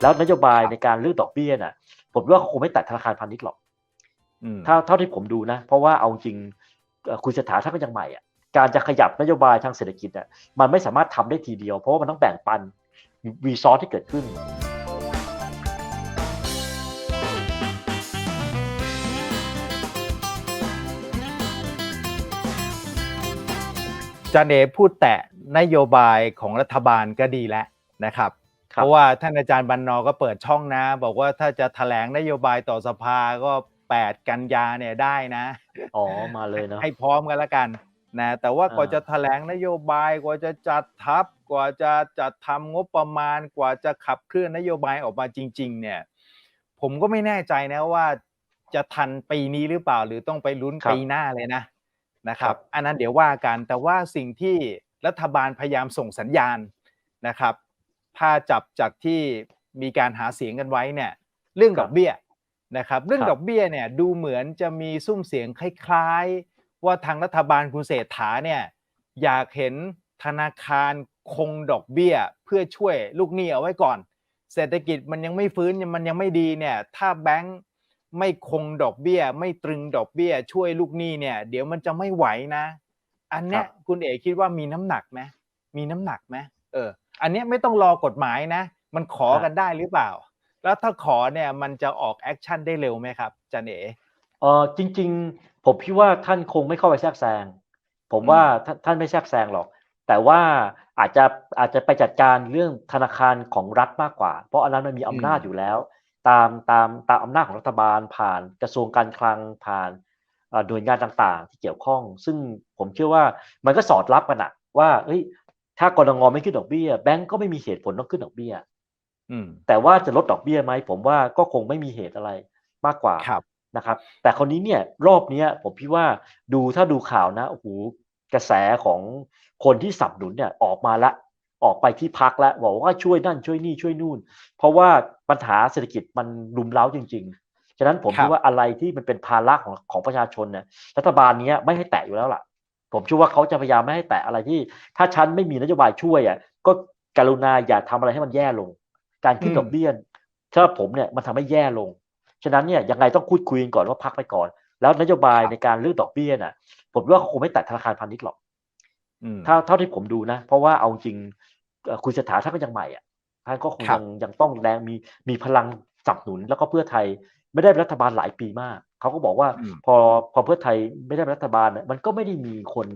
แล้วนโยบายในการเรื่องดอกเบี้ยน่ะ ผมว่าคงไม่แตะธนาคารพาณิชย์หรอกอืมถ้าเท่าที่ผมดูนะ เพราะว่าเอาจริงเอ่อคุณเศรษฐาท่านก็ยังใหม่อะการจะขยับนโยบายทางเศรษฐกิจอะมันไม่สามารถทำได้ทีเดียว เพราะว่ามันต้องแบ่งปันวีซอสที่เกิดขึ้นจันเอพูดแตะนโยบายของรัฐบาลก็ดีแล้วนะครับค เพรับราะว่าท่านอาจารย์บรรณอก็เปิดช่องนะ บอกว่าถ้าจะแถลงนโยบายต่อสภาก็ 8 กันยาเนี่ยได้นะอ๋อมาเลยเนาะให้พร้อมกันละกันนะแต่ว่ากว่าอ่าจะแถลงนโยบายกว่าจะจัดทัพกว่าจะจัดทำงบประมาณกว่าจะขับเคลื่อนนโยบายออกมาจริง ๆ เนี่ย ผมก็ไม่แน่ใจนะว่าจะทันปีนี้หรือเปล่าหรือต้องไปลุ้นครับปีหน้าเลยนะนะครัครับบอันนั้นเดี๋ยวว่ากันแต่ว่าสิ่งที่รัฐบาลพยายามส่งสัญญาณนะครับ ถ้าจับจากที่มีการหาเสียงกันไว้เนี่ยเรื่องดอกเบี้ยนะครับเรื่องดอกเบี้ยเนี่ยดูเหมือนจะมีซุ้มเสียงคล้ายๆ ว่าทางรัฐบาลคุณเศรษฐาเนี่ยอยากเห็นธนาคารคงดอกเบี้ยเพื่อช่วยลูกหนี้เอาไว้ก่อน เศรษฐกิจมันยังไม่ฟื้นมันยังไม่ดีเนี่ยถ้าแบงค์ไม่คงดอกเบี้ย ไม่ตรึงดอกเบี้ย ช่วยลูกหนี้เนี่ย เดี๋ยวมันจะไม่ไหวนะ อันเนี้ยครับคุณเอกคิดว่ามีน้ำหนักไหมมีน้ำหนักไหมเออ อันเนี้ยไม่ต้องรอกฎหมายนะ มันขอกันได้หรือเปล่า แล้วถ้าขอเนี่ยมันจะออกแอคชั่นได้เร็วไหมครับจันเอ๋เออจริง ๆ ผมคิดว่าท่านคงไม่เข้าไปแทรกแซงผมว่าท่านท่านไม่แทรกแซงหรอก แต่ว่าอาจจะอาจจะไปจัดการเรื่องธนาคารของรัฐมากกว่า เพราะอันนั้นมันมีอำนาจอยู่แล้ว ตามตามตามอำนาจของรัฐบาลผ่านกระทรวงการคลังผ่านเอ่อหน่วยงานต่างๆ ที่เกี่ยวข้อง ซึ่งผมเชื่อว่ามันก็สอดรับกันอะว่าเฮ้ย ถ้ากรงไม่ขึ้นดอกเบี้ยแบงก์ก็ไม่มีเหตุผลต้องขึ้นดอกเบี้ยอืมแต่ว่าจะลดดอกเบี้ยไหมผมว่าก็คงไม่มีเหตุอะไรมากกว่าครับนะครับ แต่คนนี้เนี่ยรอบเนี้ย ผมคิดว่าดูถ้าดูข่าวนะโอ้โหกระแสของคนที่สนับสนุนเนี่ยออกมาละ ออกไปที่พักแล้วบอกว่าช่วยนั่นช่วยนี่ช่วยนู่น เพราะว่าปัญหาเศรษฐกิจมันรุมเร้าจริง ๆ ฉะนั้นผมครัคิบดว่าอะไรที่มันเป็นภาระของของประชาชนเนี่ยรัฐบาลเนี้ยไม่ให้แตะอยู่แล้วล่ะ ผมเชื่อว่าเขาจะพยายามไม่ให้แตะอะไรที่ ถ้าฉันไม่มีนโยบายช่วยอะก็กรุณาอย่าทำอะไรให้มันแย่ลง การขึ้นอืมดอกเบี้ยสำหรับผมเนี่ยมันทำให้แย่ลง ฉะนั้นเนี่ยยังไงต้องพูดคุยกันก่อนว่าพักไปก่อน แล้วนโยบายในการเรื่องดอกเบี้ยน่ะ ผมว่าคงไม่แตะธนาคารพาณิชย์หรอกอืมถ้าเท่าที่ผมดูนะ เพราะว่าเอาจริงเอ่อคุณเศรษฐาท่านก็ยังใหม่อะท่านก็คงครัยับงยังต้องแรงมีมีพลังสนับสนุนแล้วก็เพื่อไทย ไม่ได้เป็นรัฐบาลหลายปีมาก เขาก็บอกว่าอืมพอพอเพื่อไทยไม่ได้เป็นรัฐบาลเนี่ยมันก็ไม่ได้มีคน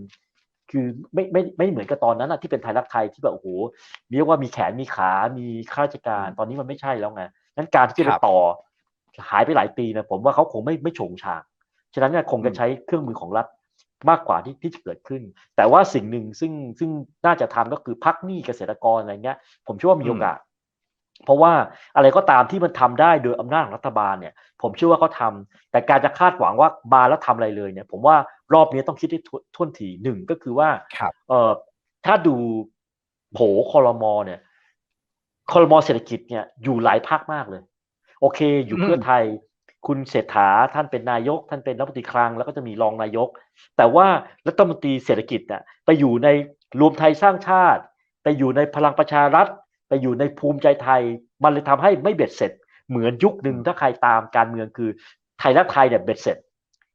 คือไม่ไม่ไม่เหมือนกับตอนนั้นอะที่เป็นไทยรักไทยที่แบบโอ้โหเรียกว่ามีแขนมีขา มีข้าราชการตอนนี้มันไม่ใช่แล้วไงนั้นการที่จะคไปรับต่อหายไปหลายปีนะผมว่าเขาคงไม่ไม่โฉงฉางฉะนั้นเนี่ยคงจะอืมใช้เครื่องมือของรัฐมากกว่าที่ที่จะเกิดขึ้น แต่ว่าสิ่งหนึ่งซึ่งซึ่งน่าจะทำก็คือพักหนี้เกษตรกรอะไรเงี้ย ผมเชื่อว่ามีโอกาส เพราะว่าอะไรก็ตามที่มันทำได้โดยอำนาจของรัฐบาลเนี่ยผมเชื่อว่าเขาทำแต่การจะคาดหวังว่ามาแล้วทำอะไรเลยเนี่ย ผมว่ารอบนี้ต้องคิดให้ทวนท่วนทีหนึ่งก็คือว่าครับเอ่อถ้าดูโผคอรมอเนี่ยคอรมอเศรษฐกิจเนี่ยอยู่หลายภาคมากเลย โอเค อยู่เพื่อไทย คุณเศรษฐาท่านเป็นนายก ท่านเป็นรัฐมนตรีคลังแล้วก็จะมีรองนายก แต่ว่ารัฐมนตรีเศรษฐกิจเนี่ยไปอยู่ในรวมไทยสร้างชาติ ไปอยู่ในพลังประชารัฐ ไปอยู่ในภูมิใจไทย มันเลยทำให้ไม่เบ็ดเสร็จ เหมือนยุคหนึ่งถ้าใครตามการเมืองคือไทยรักไทยเนี่ยเบ็ดเสร็จ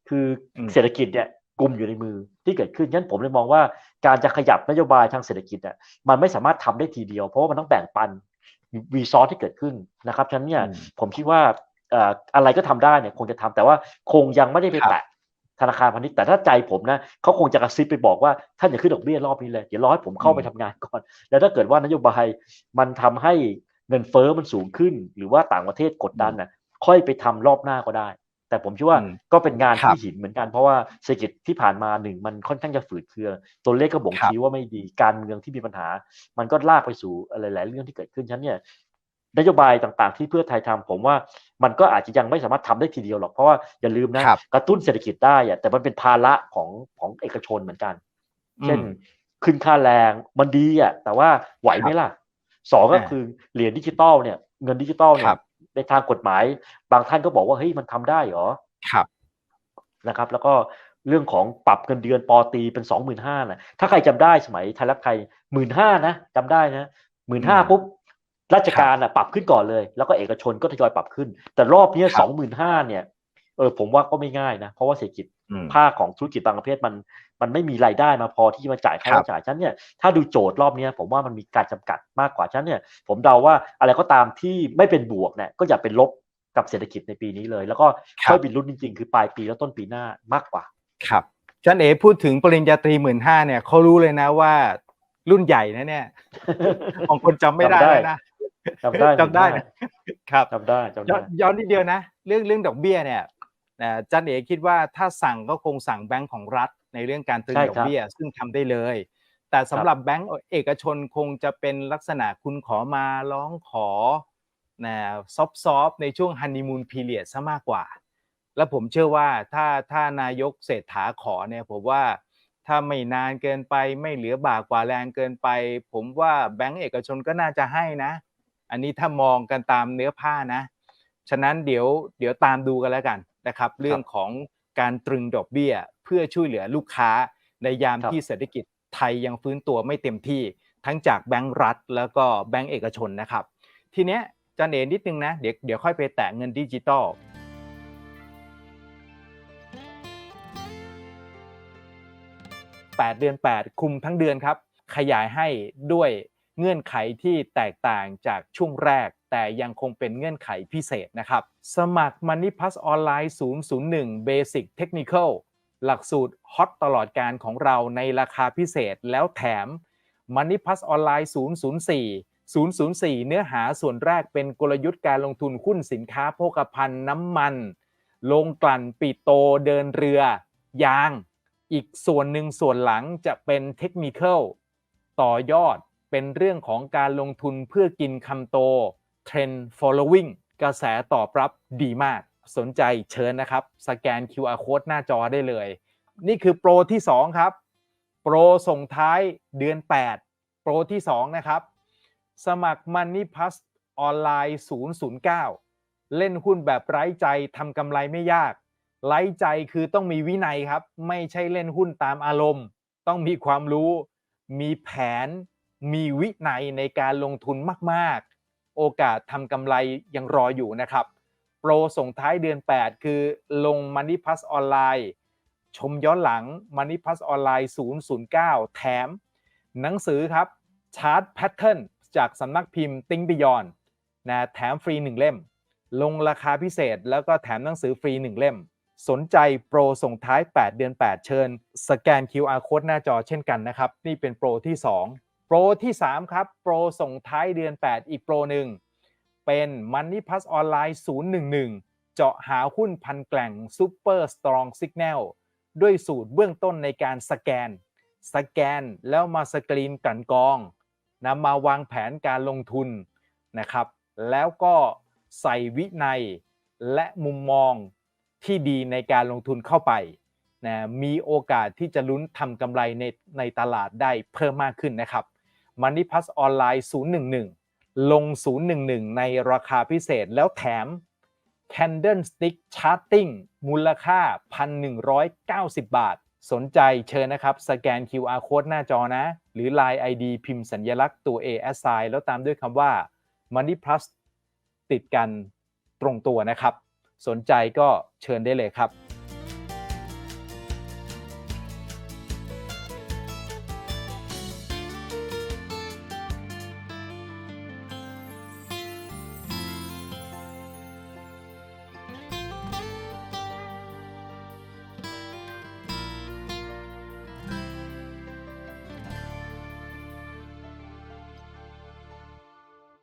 คืออมเศรษฐกิจเนี่ยกลุ่มอยู่ในมือที่เกิดขึ้นฉะนั้นผมเลยมองว่าการจะขยับนโยบายทางเศรษฐกิจเนี่ยมันไม่สามารถทำได้ทีเดียว เพราะว่ามันต้องแบ่งปันวีซอสที่เกิดขึ้นนะครับฉะนั้นเนี่ยอืมผมคิดว่าเอ่ออะไรก็ทำได้เนี่ยคงจะทำแต่ว่าคงยังไม่ได้ไปครับแตะ ธนาคารพาณิชย์แต่ถ้าใจผมนะเขาคงจะกระซิบไปบอกว่าท่านอย่าขึ้นดอกเบี้ยรอบนี้เลยเดี๋ยวรอให้ผมเข้าไปทำงานก่อน แล้วถ้าเกิดว่านโยบายมันทำให้เงินเฟ้อมันสูงขึ้น หรือว่าต่างประเทศกดดันน่ะค่อยไปทำรอบหน้าก็ได้ แต่ผมคิดว่าอืมก็เป็นงานครับที่หินเหมือนกันเพราะว่าเศรษฐกิจที่ผ่านมาหนึ่งมันค่อนข้างจะฝืดเคืองตัวเลขก็บ่งครับชี้ว่าไม่ดีการเมืองที่มีปัญหา มันก็ลากไปสู่อะไรหลายเรื่องที่เกิดขึ้นฉะนันเนี่ย นโยบายต่างๆ ที่เพื่อไทยทำผมว่ามันก็อาจจะยังไม่สามารถทำได้ทีเดียวหรอก เพราะว่าอย่าลืมนะครับกระตุ้นเศรษฐกิจได้อะแต่มันเป็นภาระของของเอกชนเหมือนกัน เช่นอืมขึ้นค่าแรงมันดีอะแต่ว่าไหวไหมล่ะสองก็อ่าคือเหรียญดิจิตอลเนี่ย เงินดิจิตอลเนี่ครัยบในทางกฎหมาย บางท่านก็บอกว่าเฮ้ยมันทำได้เหรอครับนะครับ แล้วก็เรื่องของปรับเงินเดือนปอตรีเป็นสองหมื่นห้านะถ้าใครจำได้สมัยไทยรักไทยหมื่นห้านะจำได้นะหมื่นห้าอืมปุ๊บ ราชการอะปรับขึ้นก่อนเลย แล้วก็เอกชนก็ทยอยปรับขึ้น แต่รอบเนี้ครัสบองหมื่นห้าเนี่ยเออผมว่าก็ไม่ง่ายนะ เพราะว่าเศรษฐกิจอืมภาคของธุรกิจบางประเภทมัน มันไม่มีรายได้มาพอที่จะมาจ่ายค่าครับใช้จ่ายฉะนั้นเนี่ยถ้าดูโจทย์รอบเนี้ยผมว่ามันมีการจำกัดมากกว่าฉะนั้นเนี่ย ผมเดาว่าอะไรก็ตามที่ไม่เป็นบวกเนี่ยก็อย่าเป็นลบกับเศรษฐกิจในปีนี้เลย แล้วก็ครับค่อยบินรุ่นจริง ๆ คือปลายปีแล้วต้นปีหน้ามากกว่า ครับจันเอ๋พูดถึงปริญญาตรีหมื่นห้าเนี่ยเขารู้เลยนะว่ารุ่นใหญ่นะเนี่ยบางคนจำไม่ได้จำได้เลยนะ จำได้จำได้นะครับจำได้จำย้อได้นย้อนนิดเดียวนะ เรื่องเรื่องดอกเบี้ยเนี่ยนะจันเอ๋คิดว่าถ้าสั่งก็คงสั่งแบงก์ของรัฐในเรื่องการตรึงใช่ดอกครับเบี้ยซึ่งทำได้เลย แต่สำหรับแบงก์เอกชนคงจะเป็นลักษณะคุณขอมาร้องขอนะซอฟซอฟในช่วงฮันนีมูนพีเรียดซะมากกว่า แล้วผมเชื่อว่าถ้าถ้านายกเศรษฐาขอเนี่ยผมว่าถ้าไม่นานเกินไปไม่เหลือบากกว่าแรงเกินไป ผมว่าแบงก์เอกชนก็น่าจะให้นะ อันนี้ถ้ามองกันตามเนื้อผ้านะ ฉะนั้นเดี๋ยวเดี๋ยวตามดูกันแล้วกันนะครับ เรื่องของการตรึงดอกเบี้ย เพื่อช่วยเหลือลูกค้าในยามครับที่เศรษฐกิจไทยยังฟื้นตัวไม่เต็มที่ ทั้งจากแบงก์รัฐ แล้วก็แบงก์เอกชนนะครับ ทีเนี้ยจันเอนิดนึงนะเดี๋ยวเดี๋ยวค่อยไปแตะเงินดิจิตอล8เดือน 8 คุมทั้งเดือนครับ ขยายให้ด้วย เงื่อนไขที่แตกต่างจากช่วงแรก แต่ยังคงเป็นเงื่อนไขพิเศษนะครับ สมัคร Money Plus ออนไลน์ 001 Basic Technical หลักสูตรฮอตตลอดการของเราในราคาพิเศษแล้วแถม Money Plus ออนไลน์ 004 004 เนื้อหาส่วนแรกเป็นกลยุทธ์การลงทุนหุ้นสินค้าโภคภัณฑ์น้ำมัน ลงกลั่นปิโตเดินเรือ ยาง อีกส่วนหนึ่งส่วนหลังจะเป็นเทคนิคอลต่อยอด เป็นเรื่องของการลงทุนเพื่อกินคำโต Trend following กระแสตอบรับดีมาก สนใจเชิญนะครับ สแกน QR code หน้าจอได้เลย นี่คือโปรที่ 2 ครับ โปรส่งท้ายเดือน 8 โปรที่ 2 นะครับ สมัคร Money Plus ออนไลน์ 009 เล่นหุ้นแบบไร้ใจทำกำไรไม่ยาก ไร้ใจคือต้องมีวินัยครับ ไม่ใช่เล่นหุ้นตามอารมณ์ ต้องมีความรู้ มีแผน มีวินัยในการลงทุนมากๆ โอกาสทำกำไรยังรออยู่นะครับ โปรส่งท้ายเดือน 8 คือลง Money Plus ออนไลน์ชมย้อนหลัง Money Plus ออนไลน์ 009 แถม หนังสือครับ Chart Pattern จากสำนักพิมพ์ Think Beyond นะแถมฟรี 1 เล่ม ลงราคาพิเศษแล้วก็แถมหนังสือฟรี 1 เล่ม สนใจโปรส่งท้าย 8 เดือน 8 เชิญ สแกน QR code หน้าจอเช่นกันนะครับ นี่เป็นโปรที่ 2 โปรที่ 3 ครับ โปรส่งท้ายเดือน 8 อีกโปรหนึ่ง เป็น Money Plus ออนไลน์011 เจาะหาหุ้นพันแกล่ง Super Strong Signal ด้วยสูตรเบื้องต้นในการสแกน สแกนแล้วมาสกรีนกลันกรองนำมาวางแผนการลงทุนนะครับ แล้วก็ใส่วินัยและมุมมองที่ดีในการลงทุนเข้าไปนะมีโอกาสที่จะลุ้นทำกำไรในในตลาดได้เพิ่มมากขึ้นนะครับ Money Plus ออนไลน์011 ลง 011 ในราคาพิเศษแล้วแถม Candlestick Charting มูลค่า 1,190 บาท สนใจเชิญนะครับ สแกน QR Code หน้าจอนะ หรือ Line ID พิมพ์สัญลักษณ์ตัว A S I แล้วตามด้วยคำว่า Money Plus ติดกันตรงตัวนะครับ สนใจก็เชิญได้เลยครับ